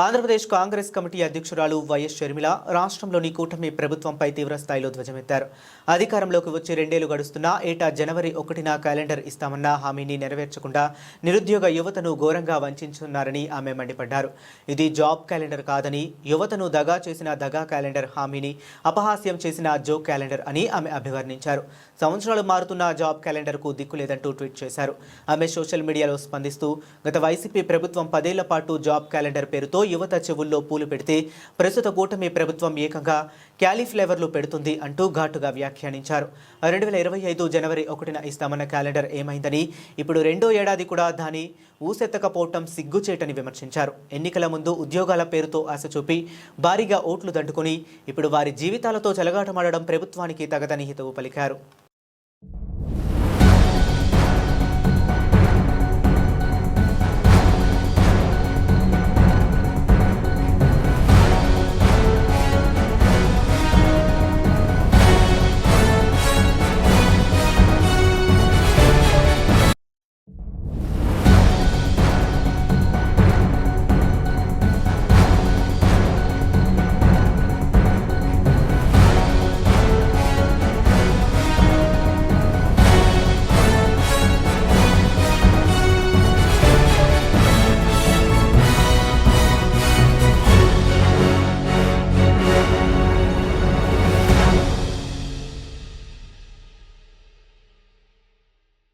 Andhra Pradesh Congress committee అధ్యక్షురాలు YS Sharmila రాష్ట్రంలోని కూటమి ప్రభుత్వంపై తీవ్ర స్థాయిలో ధ్వజమెత్తారు. అధికారంలోకి వచ్చి రెండేళ్ళు గడుస్తున్నా ఏటా జనవరి ఒకటిన క్యాలెండర్ ఇస్తామన్న హామీని నెరవేర్చకుండా నిరుద్యోగ యువతను ఘోరంగా వంచున్నారని ఆమె మండిపడ్డారు. ఇది జాబ్ క్యాలెండర్ కాదని యువతను దగా చేసిన దగా క్యాలెండర్ హామీని అపహాస్యం చేసిన జోక్ క్యాలెండర్ అని ఆమె అభివర్ణించారు. సంవత్సరాలు మారుతున్న జాబ్ క్యాలెండర్కు దిక్కు లేదంటూ ట్వీట్ చేశారు. ఆమె సోషల్ మీడియాలో స్పందిస్తూ గత వైసీపీ ప్రభుత్వం పదేళ్ళ పాటు జాబ్ క్యాలెండర్ పేరుతో యువత చెవుల్లో పూలు పెడితే ప్రస్తుత కూటమి ప్రభుత్వం ఏకంగా క్యాలీఫ్లేవర్లు పెడుతుంది అంటూ ఘాటుగా వ్యాఖ్యానించారు. రెండు వేల ఇరవై ఐదు జనవరి ఒకటిన ఇస్తామన్న క్యాలెండర్ ఏమైందని ఇప్పుడు రెండో ఏడాది కూడా దాని ఊసెత్తకపోవటం సిగ్గుచేటని విమర్శించారు. ఎన్నికల ముందు ఉద్యోగాల పేరుతో ఆశ చూపి భారీగా ఓట్లు దండుకుని ఇప్పుడు వారి జీవితాలతో చెలగాటమాడడం ప్రభుత్వానికి తగదని హితవు పలికారు.